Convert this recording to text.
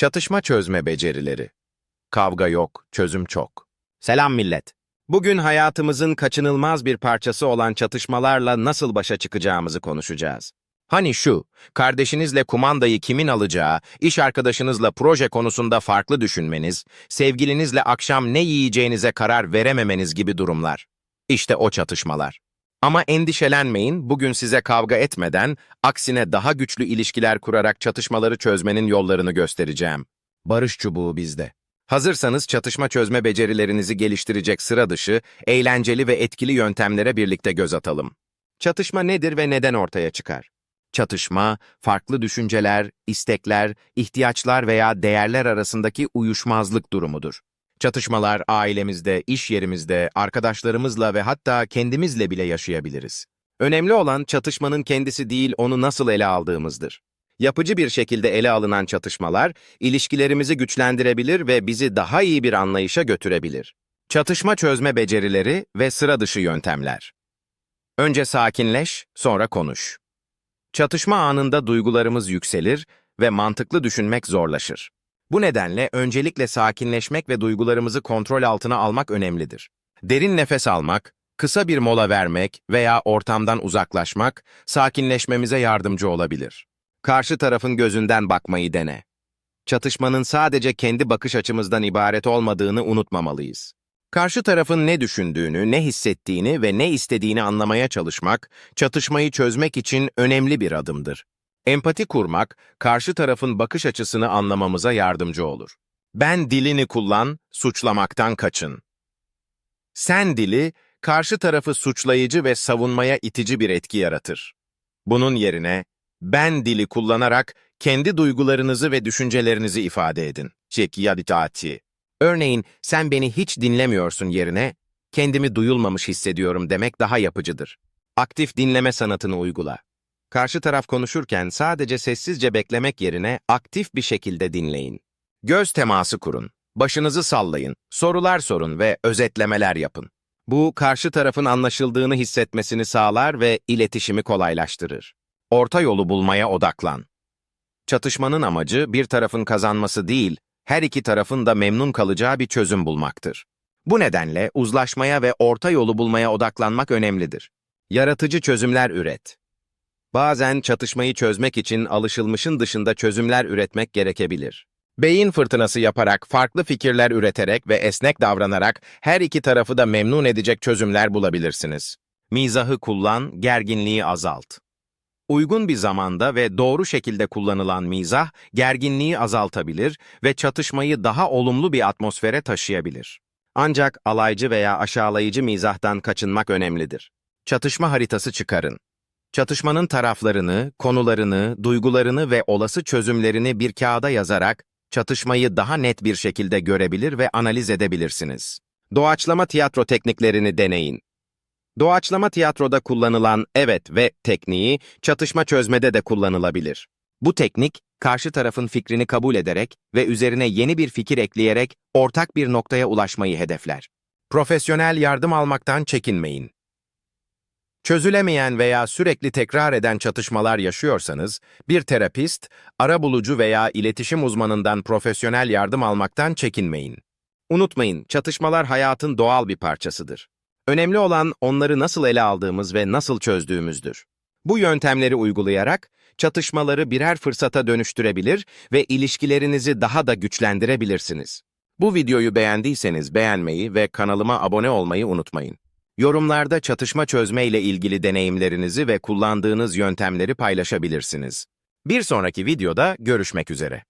Çatışma çözme becerileri. Kavga yok, çözüm çok. Selam millet. Bugün hayatımızın kaçınılmaz bir parçası olan çatışmalarla nasıl başa çıkacağımızı konuşacağız. Hani şu, kardeşinizle kumandayı kimin alacağı, iş arkadaşınızla proje konusunda farklı düşünmeniz, sevgilinizle akşam ne yiyeceğinize karar verememeniz gibi durumlar. İşte o çatışmalar. Ama endişelenmeyin, bugün size kavga etmeden, aksine daha güçlü ilişkiler kurarak çatışmaları çözmenin yollarını göstereceğim. Barış çubuğu bizde. Hazırsanız çatışma çözme becerilerinizi geliştirecek sıra dışı, eğlenceli ve etkili yöntemlere birlikte göz atalım. Çatışma nedir ve neden ortaya çıkar? Çatışma, farklı düşünceler, istekler, ihtiyaçlar veya değerler arasındaki uyuşmazlık durumudur. Çatışmalar ailemizde, iş yerimizde, arkadaşlarımızla ve hatta kendimizle bile yaşayabiliriz. Önemli olan çatışmanın kendisi değil, onu nasıl ele aldığımızdır. Yapıcı bir şekilde ele alınan çatışmalar, ilişkilerimizi güçlendirebilir ve bizi daha iyi bir anlayışa götürebilir. Çatışma çözme becerileri ve sıra dışı yöntemler. Önce sakinleş, sonra konuş. Çatışma anında duygularımız yükselir ve mantıklı düşünmek zorlaşır. Bu nedenle öncelikle sakinleşmek ve duygularımızı kontrol altına almak önemlidir. Derin nefes almak, kısa bir mola vermek veya ortamdan uzaklaşmak sakinleşmemize yardımcı olabilir. Karşı tarafın gözünden bakmayı dene. Çatışmanın sadece kendi bakış açımızdan ibaret olmadığını unutmamalıyız. Karşı tarafın ne düşündüğünü, ne hissettiğini ve ne istediğini anlamaya çalışmak, çatışmayı çözmek için önemli bir adımdır. Empati kurmak, karşı tarafın bakış açısını anlamamıza yardımcı olur. Ben dilini kullan, suçlamaktan kaçın. Sen dili, karşı tarafı suçlayıcı ve savunmaya itici bir etki yaratır. Bunun yerine, ben dili kullanarak kendi duygularınızı ve düşüncelerinizi ifade edin. Çekiyaditaati. Örneğin, sen beni hiç dinlemiyorsun yerine, kendimi duyulmamış hissediyorum demek daha yapıcıdır. Aktif dinleme sanatını uygula. Karşı taraf konuşurken sadece sessizce beklemek yerine aktif bir şekilde dinleyin. Göz teması kurun, başınızı sallayın, sorular sorun ve özetlemeler yapın. Bu, karşı tarafın anlaşıldığını hissetmesini sağlar ve iletişimi kolaylaştırır. Orta yolu bulmaya odaklan. Çatışmanın amacı bir tarafın kazanması değil, her iki tarafın da memnun kalacağı bir çözüm bulmaktır. Bu nedenle uzlaşmaya ve orta yolu bulmaya odaklanmak önemlidir. Yaratıcı çözümler üret. Bazen çatışmayı çözmek için alışılmışın dışında çözümler üretmek gerekebilir. Beyin fırtınası yaparak, farklı fikirler üreterek ve esnek davranarak her iki tarafı da memnun edecek çözümler bulabilirsiniz. Mizahı kullan, gerginliği azalt. Uygun bir zamanda ve doğru şekilde kullanılan mizah, gerginliği azaltabilir ve çatışmayı daha olumlu bir atmosfere taşıyabilir. Ancak alaycı veya aşağılayıcı mizahtan kaçınmak önemlidir. Çatışma haritası çıkarın. Çatışmanın taraflarını, konularını, duygularını ve olası çözümlerini bir kağıda yazarak çatışmayı daha net bir şekilde görebilir ve analiz edebilirsiniz. Doğaçlama tiyatro tekniklerini deneyin. Doğaçlama tiyatroda kullanılan evet ve tekniği çatışma çözmede de kullanılabilir. Bu teknik, karşı tarafın fikrini kabul ederek ve üzerine yeni bir fikir ekleyerek ortak bir noktaya ulaşmayı hedefler. Profesyonel yardım almaktan çekinmeyin. Çözülemeyen veya sürekli tekrar eden çatışmalar yaşıyorsanız, bir terapist, arabulucu veya iletişim uzmanından profesyonel yardım almaktan çekinmeyin. Unutmayın, çatışmalar hayatın doğal bir parçasıdır. Önemli olan onları nasıl ele aldığımız ve nasıl çözdüğümüzdür. Bu yöntemleri uygulayarak çatışmaları birer fırsata dönüştürebilir ve ilişkilerinizi daha da güçlendirebilirsiniz. Bu videoyu beğendiyseniz beğenmeyi ve kanalıma abone olmayı unutmayın. Yorumlarda çatışma çözme ile ilgili deneyimlerinizi ve kullandığınız yöntemleri paylaşabilirsiniz. Bir sonraki videoda görüşmek üzere.